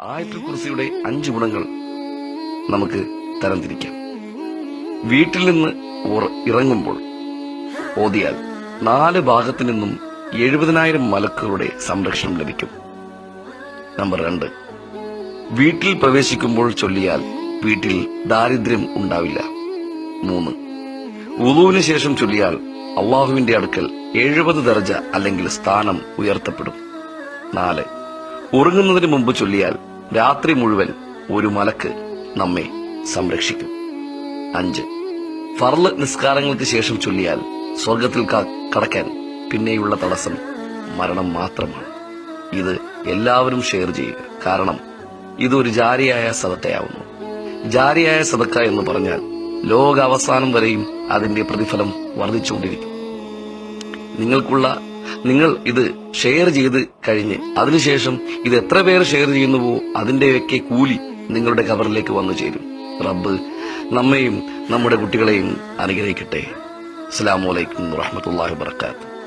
ആയത്തുൽ കുർസിയുടെ അഞ്ച് ഗുണങ്ങൾ നമുക്ക് തരംതിരിക്കാം. വീട്ടിൽ നിന്ന് ഇറങ്ങുമ്പോൾ ഓതിയാൽ നാല് ഭാഗത്തു നിന്നും എഴുപതിനായിരം മലക്കുകളുടെ സംരക്ഷണം ലഭിക്കും. നമ്പർ രണ്ട്. വീട്ടിൽ പ്രവേശിക്കുമ്പോൾ ചൊല്ലിയാൽ വീട്ടിൽ ദാരിദ്ര്യം ഉണ്ടാവില്ല. മൂന്ന്. ഉദുവിന് ശേഷം ചൊല്ലിയാൽ അള്ളാഹുവിന്റെ അടുക്കൽ എഴുപത് ദർജ അല്ലെങ്കിൽ സ്ഥാനം ഉയർത്തപ്പെടും. നാല്. ഉറങ്ങുന്നതിന് മുമ്പ് ചൊല്ലിയാൽ രാത്രി മുഴുവൻ ഒരു മലക്ക് നമ്മെ സംരക്ഷിക്കും. അഞ്ച്. ഫർൾ നിസ്കാരങ്ങൾക്ക് ശേഷം ചൊല്ലിയാൽ സ്വർഗത്തിൽ കടക്കാൻ പിന്നെയുള്ള തടസ്സം മരണം മാത്രമാണ്. ഇത് എല്ലാവരും ഷെയർ ചെയ്യുക. കാരണം ഇതൊരു ജാരിയായ സദക്കയാവുന്നു ജാരിയായ സദക്ക എന്ന് പറഞ്ഞാൽ ലോകാവസാനം വരെയും അതിന്റെ പ്രതിഫലം വർദ്ധിച്ചുകൊണ്ടിരിക്കും. നിങ്ങൾക്കുള്ള നിങ്ങൾ ഇത് ഷെയർ ചെയ്ത് കഴിഞ്ഞ് അതിനുശേഷം ഇത് എത്ര പേർ ഷെയർ ചെയ്യുന്നുവോ അതിന്റെയൊക്കെ കൂലി നിങ്ങളുടെ കവറിലേക്ക് വന്നു ചേരും. റബ്ബ് നമ്മെയും നമ്മുടെ കുട്ടികളെയും അനുഗ്രഹിക്കട്ടെ. അസ്സാം വലൈക്കും വാഹമത്തല്ലാഹി വാത്തു